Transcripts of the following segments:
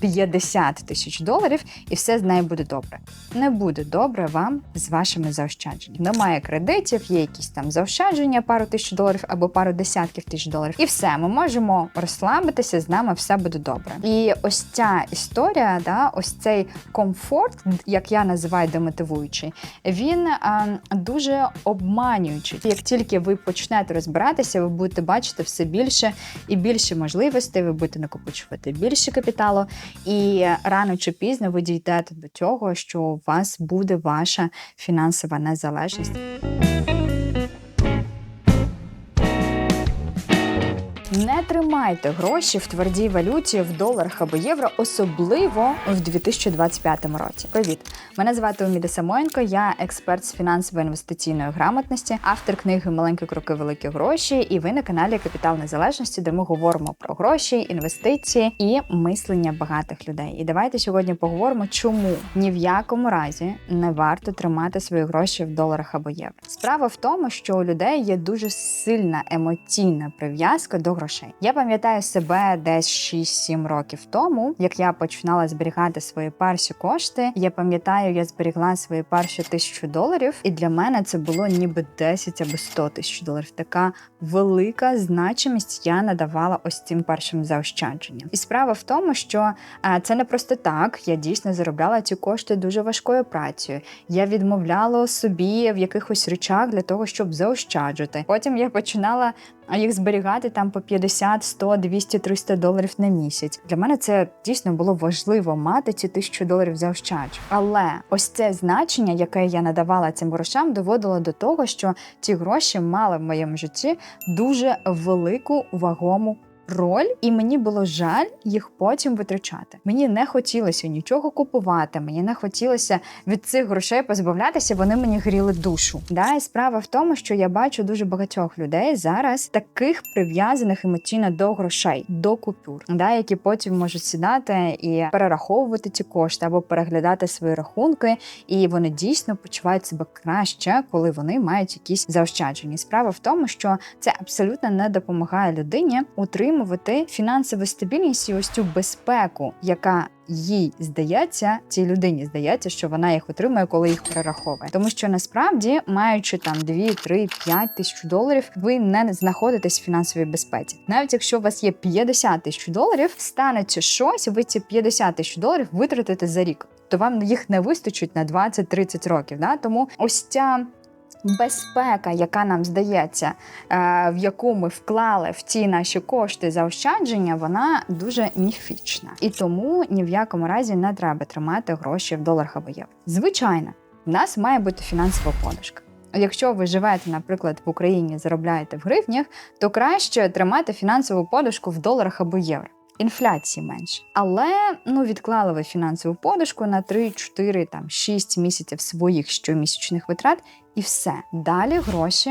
50 тисяч доларів, і все з нею буде добре. Не буде добре вам з вашими заощадженнями. Немає кредитів, є якісь там заощадження, пару тисяч доларів або пару десятків тисяч доларів. І все, ми можемо розслабитися, з нами все буде добре. І ось ця історія, да, ось цей комфорт, як я називаю демотивуючий, він а, дуже обманюючий. Як тільки ви почнете розбиратися, ви будете бачити все більше і більше можливостей, ви будете накопичувати більше капіталу, і рано чи пізно ви дійдете до того, що у вас буде ваша фінансова незалежність. Тримайте гроші в твердій валюті в доларах або євро, особливо в 2025 році. Привіт! Мене звати Уміда Самоєнко, я експерт з фінансово-інвестиційної грамотності, автор книги Маленькі кроки, великі гроші. І ви на каналі Капітал Незалежності, де ми говоримо про гроші, інвестиції і мислення багатих людей. І давайте сьогодні поговоримо, чому ні в якому разі не варто тримати свої гроші в доларах або євро. Справа в тому, що у людей є дуже сильна емоційна прив'язка до грошей. Я пам'ятаю себе десь 6-7 років тому, як я починала зберігати свої перші кошти. Я пам'ятаю, я зберігла свої перші тисячу доларів, і для мене це було ніби 10 або 100 тисяч доларів. Така велика значимість я надавала ось цим першим заощадженням. І справа в тому, що е, це не просто так. Я дійсно заробляла ці кошти дуже важкою працею. Я відмовляла собі в якихось речах для того, щоб заощаджувати. Потім я починала а їх зберігати там по 50, 100, 200, 300 доларів на місяць. Для мене це дійсно було важливо мати ці тисячу доларів заощаджень. Але ось це значення, яке я надавала цим грошам, доводило до того, що ці гроші мали в моєму житті дуже велику вагому. Роль, і мені було жаль їх потім витрачати. Мені не хотілося нічого купувати, мені не хотілося від цих грошей позбавлятися. Вони мені гріли душу. Да, і справа в тому, що я бачу дуже багатьох людей зараз таких прив'язаних емоційно до грошей, до купюр, да, які потім можуть сідати і перераховувати ці кошти або переглядати свої рахунки, і вони дійсно почувають себе краще, коли вони мають якісь заощадження. Справа в тому, що це абсолютно не допомагає людині утримувати фінансову стабільність і ось цю безпеку, яка їй здається, цій людині здається, що вона їх отримує, коли їх перераховує. Тому що насправді, маючи там 2, 3, 5 тисяч доларів, ви не знаходитесь в фінансовій безпеці. Навіть якщо у вас є 50 тисяч доларів, станеться щось, ви ці 50 тисяч доларів витратите за рік. То вам їх не вистачить на 20-30 років. Да? Тому ось ця безпека, яка нам здається, е, в яку ми вклали в ці наші кошти заощадження, вона дуже міфічна. І тому ні в якому разі не треба тримати гроші в доларах або євро. Звичайно, в нас має бути фінансова подушка. Якщо ви живете, наприклад, в Україні, заробляєте в гривнях, то краще тримати фінансову подушку в доларах або євро. Інфляції менше, але ну відклали ви фінансову подушку на 3, 4, там 6 місяців своїх щомісячних витрат, і все далі гроші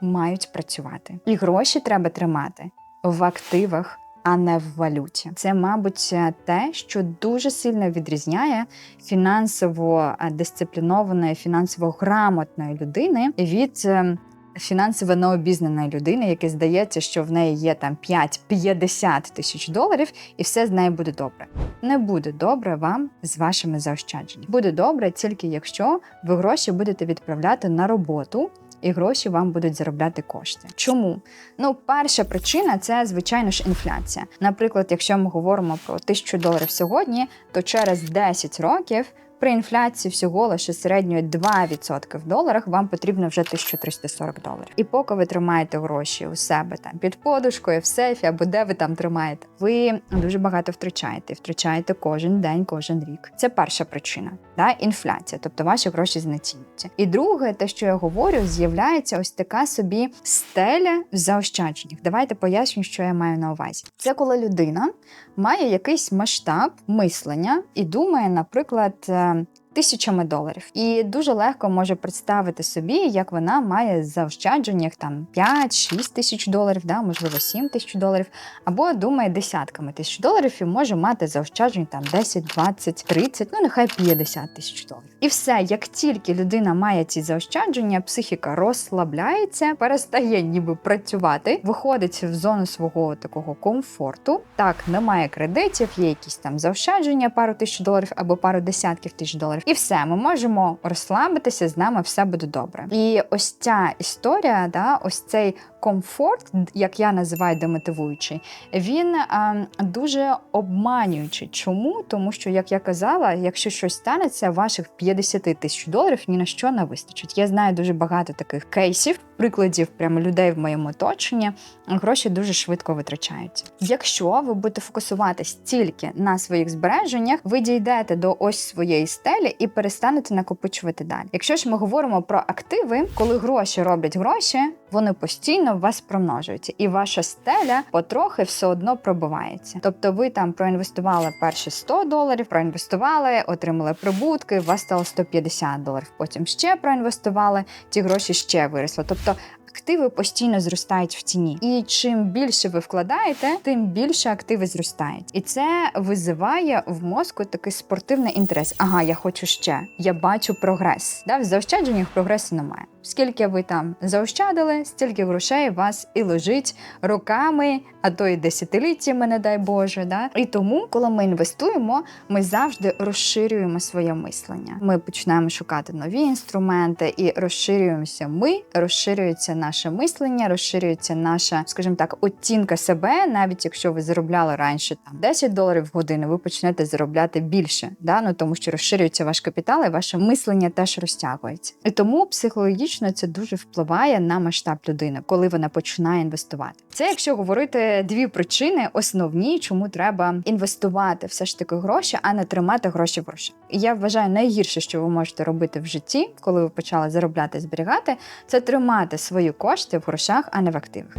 мають працювати, і гроші треба тримати в активах, а не в валюті. Це, мабуть, те, що дуже сильно відрізняє фінансово дисциплінованої, фінансово грамотної людини від. Фінансово необізнаної людини, яке здається, що в неї є там 5-50 тисяч доларів, і все з нею буде добре. Не буде добре вам з вашими заощадженнями. Буде добре тільки якщо ви гроші будете відправляти на роботу. І гроші вам будуть заробляти кошти. Чому? Ну, перша причина це звичайно ж інфляція. Наприклад, якщо ми говоримо про 1000 доларів сьогодні, то через 10 років при інфляції всього лише середньої 2% в доларах вам потрібно вже 1340 доларів. І поки ви тримаєте гроші у себе там під подушкою, в сейфі або де ви там тримаєте, ви дуже багато втрачаєте. Втрачаєте кожен день, кожен рік. Це перша причина, да? інфляція, тобто ваші гроші знецінюються. І друге, те, що я говорю, з'являється ось така собі стеля в заощадженнях. Давайте поясню, що я маю на увазі. Це коли людина має якийсь масштаб мислення і думає, наприклад. Е, тисячами доларів, і дуже легко може представити собі, як вона має заощадження там 5-6 тисяч доларів, да, можливо, 7 тисяч доларів, або думає десятками тисяч доларів і може мати заощаджень там 10, 20, 30, ну нехай 50 тисяч доларів. І все, як тільки людина має ці заощадження, психіка розслабляється, перестає ніби працювати, виходить в зону свого такого комфорту. Так, немає кредитів, є якісь там заощадження, пару тисяч доларів або пару десятків тисяч доларів. І все, ми можемо розслабитися, з нами все буде добре. І ось ця історія, да, ось цей комфорт, як я називаю демотивуючий, він а, дуже обманюючий. Чому? Тому що, як я казала, якщо щось станеться, ваших 50 тисяч доларів ні на що не вистачить. Я знаю дуже багато таких кейсів, прикладів прямо людей в моєму оточенні. Гроші дуже швидко витрачаються. Якщо ви будете фокусуватись тільки на своїх збереженнях, ви дійдете до ось своєї стелі і перестанете накопичувати далі. Якщо ж ми говоримо про активи, коли гроші роблять гроші, вони постійно в вас промножуються, і ваша стеля потрохи все одно пробивається. Тобто, ви там проінвестували перші 100 доларів, проінвестували, отримали прибутки, у вас стало 150 доларів. Потім ще проінвестували, ті гроші ще виросли. Тобто активи постійно зростають в ціні. І чим більше ви вкладаєте, тим більше активи зростають. І це визиває в мозку такий спортивний інтерес. Ага, я хочу ще. Я бачу прогрес. Да, В заощадженнях прогресу немає. Скільки ви там заощадили, стільки грошей вас і лежить роками, а то й десятиліттями, не дай Боже. Да? І тому, коли ми інвестуємо, ми завжди розширюємо своє мислення. Ми починаємо шукати нові інструменти і розширюємося. Ми розширюється наше мислення, розширюється наша, скажімо так, оцінка себе, навіть якщо ви заробляли раніше там 10 доларів в годину, ви почнете заробляти більше, да? ну тому що розширюється ваш капітал, і ваше мислення теж розтягується. І тому психологічно це дуже впливає на масштаб людини, коли вона починає інвестувати. Це якщо говорити дві причини, основні, чому треба інвестувати все ж таки гроші, а не тримати гроші в грошах. І я вважаю, найгірше, що ви можете робити в житті, коли ви почали заробляти зберігати, це тримати свої кошти в грошах, а не в активах.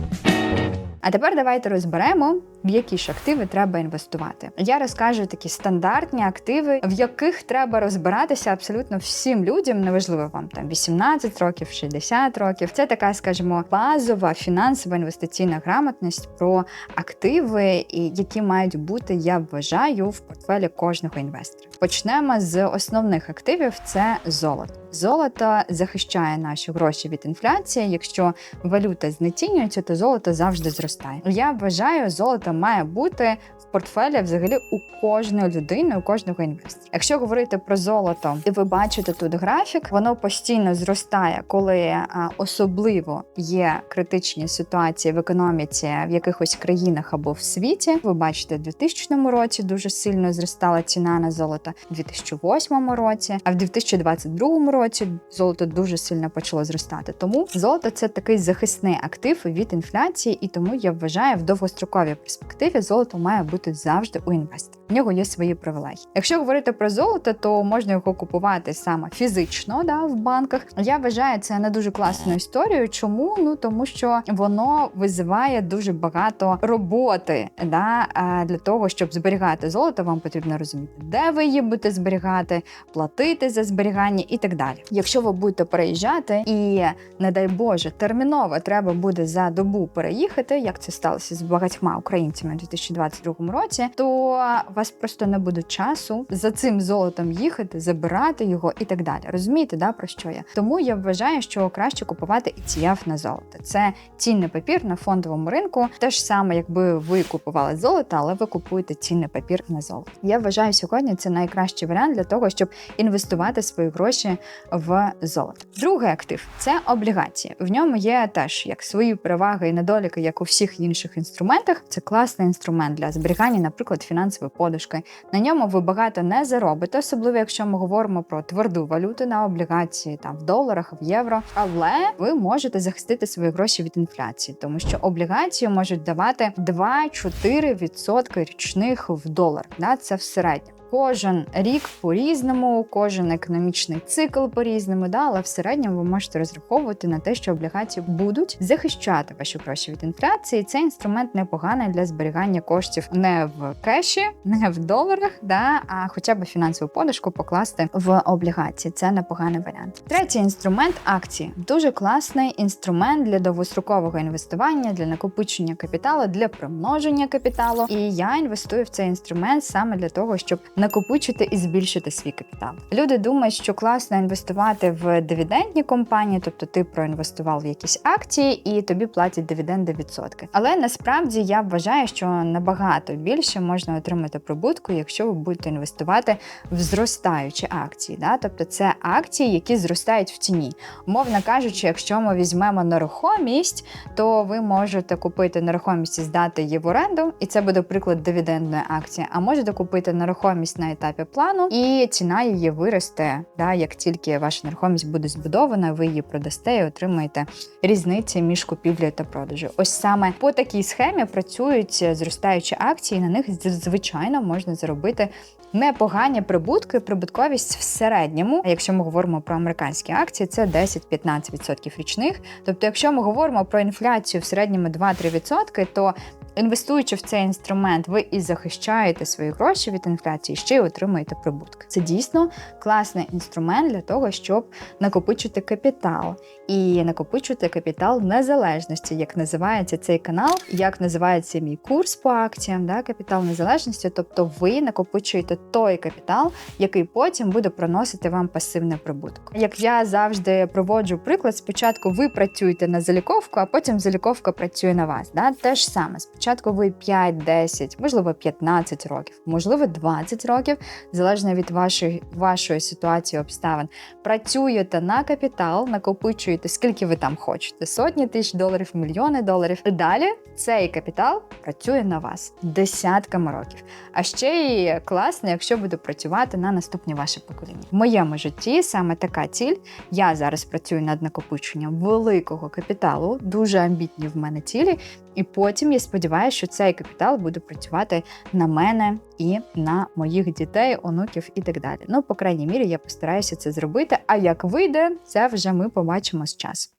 А тепер давайте розберемо, в які ж активи треба інвестувати. Я розкажу такі стандартні активи, в яких треба розбиратися абсолютно всім людям, неважливо вам там 18 років, 60 років. Це така, скажімо, базова фінансова інвестиційна грамотність про активи, які мають бути, я вважаю, в портфелі кожного інвестора. Почнемо з основних активів: це золото. Золото захищає наші гроші від інфляції. Якщо валюта знецінюється, то золото завжди зростає. Я вважаю, золото має бути в портфелі взагалі у кожної людини, у кожного інвестора. Якщо говорити про золото, і ви бачите тут графік, воно постійно зростає, коли а, особливо є критичні ситуації в економіці в якихось країнах або в світі. Ви бачите, в 2000 році дуже сильно зростала ціна на золото, в 2008 році, а в 2022 році золото дуже сильно почало зростати. Тому золото це такий захисний актив від інфляції, і тому я вважаю, в довгостроковій перспективі золото має бути завжди у інвестора. В нього є свої привілегії. Якщо говорити про золото, то можна його купувати саме фізично, да, в банках. Я вважаю це не дуже класною історією. Чому? Ну тому що воно визиває дуже багато роботи. Да, Для того, щоб зберігати золото, вам потрібно розуміти, де ви її будете зберігати, платити за зберігання і так далі. Якщо ви будете переїжджати, і не дай Боже, терміново треба буде за добу переїхати, як це сталося з багатьма українцями у 2022 році, то у вас просто не буде часу за цим золотом їхати, забирати його і так далі. Розумієте, да про що я? Тому я вважаю, що краще купувати ETF на золото. Це цінний папір на фондовому ринку. Те ж саме, якби ви купували золото, але ви купуєте цінний папір на золото. Я вважаю, сьогодні це найкращий варіант для того, щоб інвестувати свої гроші в золото. Другий актив це облігації. В ньому є теж як свої переваги і недоліки, як у всіх інших інструментах. Це класний інструмент для зберігання, наприклад, фінансової подушки. На ньому ви багато не заробите, особливо якщо ми говоримо про тверду валюту на облігації там в доларах, в євро. Але ви можете захистити свої гроші від інфляції, тому що облігації можуть давати 2-4% річних в долар. Да, це в середньому. Кожен рік по-різному, кожен економічний цикл по-різному, да, але в середньому ви можете розраховувати на те, що облігації будуть захищати ваші гроші від інфляції. Цей інструмент непоганий для зберігання коштів не в кеші, не в доларах, да, а хоча б фінансову подушку покласти в облігації. Це непоганий варіант. Третій інструмент акції дуже класний інструмент для довгострокового інвестування, для накопичення капіталу, для примноження капіталу. І я інвестую в цей інструмент саме для того, щоб накопичити і збільшити свій капітал. Люди думають, що класно інвестувати в дивідендні компанії, тобто ти проінвестував в якісь акції і тобі платять дивіденди відсотки. Але насправді я вважаю, що набагато більше можна отримати прибутку, якщо ви будете інвестувати в зростаючі акції. Да? Тобто це акції, які зростають в ціні. Умовно кажучи, якщо ми візьмемо нерухомість, то ви можете купити нерухомість і здати її в оренду, і це буде приклад дивідендної акції. А можете купити нерухомість на етапі плану, і ціна її виросте. Да, Як тільки ваша нерухомість буде збудована, ви її продасте і отримаєте різниці між купівлею та продажем. Ось саме по такій схемі працюють зростаючі акції. На них звичайно можна заробити непогані прибутки, прибутковість в середньому. Якщо ми говоримо про американські акції, це 10-15% річних. Тобто, якщо ми говоримо про інфляцію в середньому 2-3%, то Інвестуючи в цей інструмент, ви і захищаєте свої гроші від інфляції, ще й отримуєте прибутки. Це дійсно класний інструмент для того, щоб накопичити капітал і накопичувати капітал незалежності, як називається цей канал, як називається мій курс по акціям, да, капітал незалежності. Тобто ви накопичуєте той капітал, який потім буде приносити вам пасивне прибуток. Як я завжди проводжу приклад, спочатку ви працюєте на заліковку, а потім заліковка працює на вас. Да? Те ж саме. Спочатку ви 5, 10, можливо, 15 років, можливо, 20 років, залежно від вашої вашої ситуації обставин. Працюєте на капітал, накопичуєте, скільки ви там хочете: сотні тисяч доларів, мільйони доларів. І далі цей капітал працює на вас десятками років. А ще й класно, якщо буде працювати на наступні ваші покоління. В моєму житті саме така ціль. Я зараз працюю над накопиченням великого капіталу, дуже амбітні в мене цілі. І потім я сподіваюся, що цей капітал буде працювати на мене і на моїх дітей, онуків і так далі. Ну, по крайній мірі, я постараюся це зробити. А як вийде, це вже ми побачимо з часу.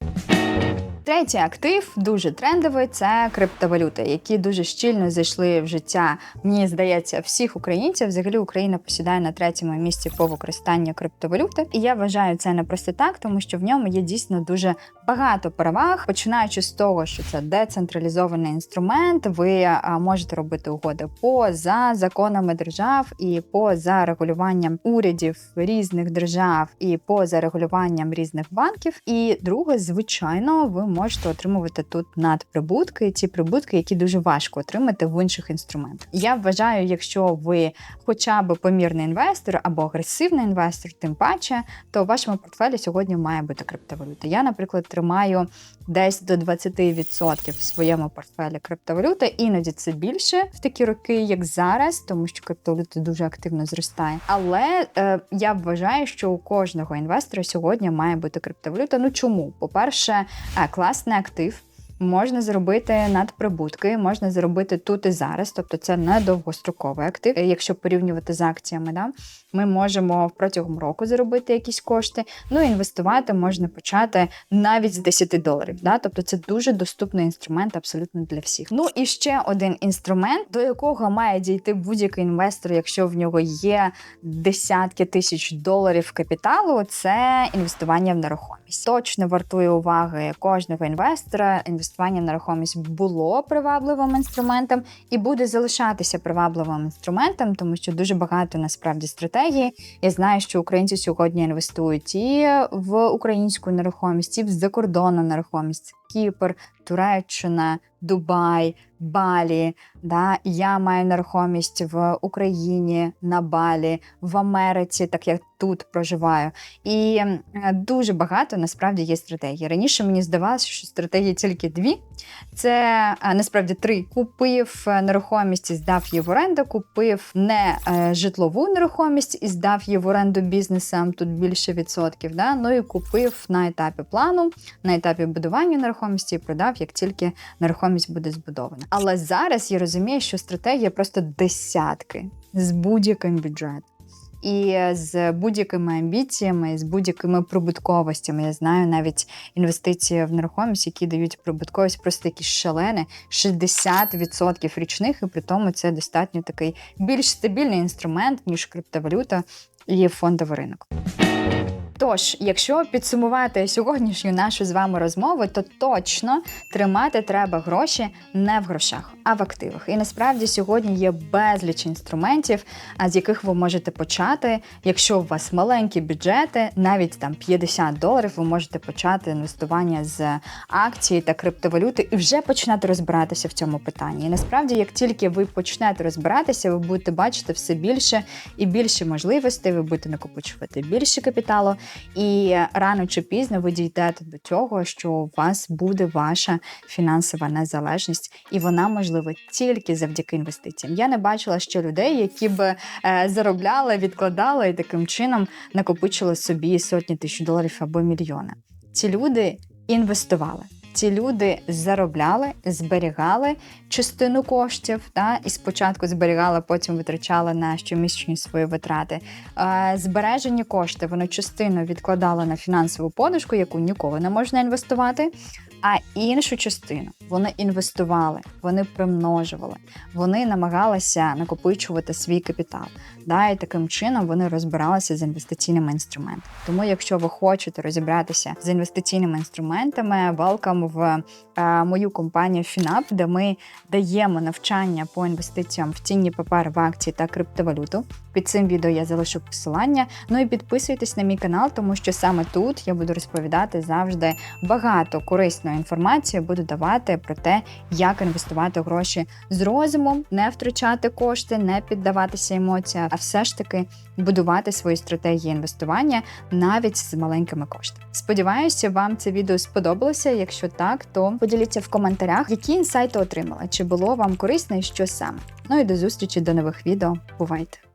Третій актив дуже трендовий це криптовалюти, які дуже щільно зайшли в життя. Мені здається, всіх українців. Взагалі Україна посідає на третьому місці по використанню криптовалюти. І я вважаю це не просто так, тому що в ньому є дійсно дуже багато переваг, починаючи з того, що це децентралізований інструмент. Ви можете робити угоди поза законами держав і поза регулюванням урядів різних держав, і поза регулюванням різних банків. І друге, звичайно, ви можете отримувати тут надприбутки, ці прибутки, які дуже важко отримати в інших інструментах. Я вважаю, якщо ви хоча б помірний інвестор або агресивний інвестор, тим паче, то в вашому портфелі сьогодні має бути криптовалюта. Я, наприклад, тримаю десь до 20% в своєму портфелі криптовалюти. Іноді це більше в такі роки, як зараз, тому що криптовалюта дуже активно зростає. Але е, я вважаю, що у кожного інвестора сьогодні має бути криптовалюта. Ну чому? По-перше, е, класний актив можна зробити надприбутки, можна зробити тут і зараз, тобто це не довгостроковий актив. Якщо порівнювати з акціями, да, ми можемо протягом року заробити якісь кошти. Ну інвестувати можна почати навіть з 10 доларів. Да? Тобто це дуже доступний інструмент абсолютно для всіх. Ну і ще один інструмент, до якого має дійти будь-який інвестор, якщо в нього є десятки тисяч доларів капіталу, це інвестування в нерухомість. Точно вартує уваги кожного інвестора інвестування в нерухомість було привабливим інструментом і буде залишатися привабливим інструментом, тому що дуже багато насправді стратегії. Я знаю, що українці сьогодні інвестують і в українську нерухомість, і в закордонну нерухомість, Кіпр, Туреччина, Дубай, Балі. Да? Я маю нерухомість в Україні, на Балі, в Америці, так як тут проживаю. І дуже багато насправді є стратегії. Раніше мені здавалося, що стратегії тільки дві. Це насправді три. Купив нерухомість і здав її в оренду, купив не е, житлову нерухомість і здав її в оренду бізнесам, тут більше відсотків. Да? Ну і купив на етапі плану, на етапі будування нерухомості і продав, як тільки нерухомість буде збудована. Але зараз я розумію, що стратегія просто десятки з будь-яким бюджетом. І з будь-якими амбіціями, з будь-якими прибутковостями. Я знаю навіть інвестиції в нерухомість, які дають прибутковість просто якісь шалені, 60% річних, і при тому це достатньо такий більш стабільний інструмент, ніж криптовалюта і фондовий ринок. Тож, якщо підсумувати сьогоднішню нашу з вами розмову, то точно тримати треба гроші не в грошах, а в активах. І насправді сьогодні є безліч інструментів, а з яких ви можете почати. Якщо у вас маленькі бюджети, навіть там 50 доларів, ви можете почати інвестування з акції та криптовалюти і вже починати розбиратися в цьому питанні. І насправді, як тільки ви почнете розбиратися, ви будете бачити все більше і більше можливостей, ви будете накопичувати більше капіталу. І рано чи пізно ви дійдете до цього, що у вас буде ваша фінансова незалежність, і вона можлива тільки завдяки інвестиціям. Я не бачила ще людей, які б е, заробляли, відкладали і таким чином накопичили собі сотні тисяч доларів або мільйони. Ці люди інвестували. Ці люди заробляли, зберігали частину коштів, та і спочатку зберігали, потім витрачали на щомісячні свої витрати. Е, збережені кошти вони частину відкладали на фінансову подушку, яку ніколи не можна інвестувати. А іншу частину вони інвестували, вони примножували, вони намагалися накопичувати свій капітал. Да, і таким чином вони розбиралися з інвестиційними інструментами. Тому, якщо ви хочете розібратися з інвестиційними інструментами, welcome в е, мою компанію FinUp, де ми даємо навчання по інвестиціям в цінні папери, в акції та криптовалюту. Під цим відео я залишу посилання. Ну і підписуйтесь на мій канал, тому що саме тут я буду розповідати завжди багато корисної інформації, буду давати про те, як інвестувати гроші з розумом, не втрачати кошти, не піддаватися емоціям, а все ж таки будувати свої стратегії інвестування навіть з маленькими коштами. Сподіваюся, вам це відео сподобалося. Якщо так, то поділіться в коментарях, які інсайти отримали, чи було вам корисно і що саме. Ну і до зустрічі до нових відео. Бувайте!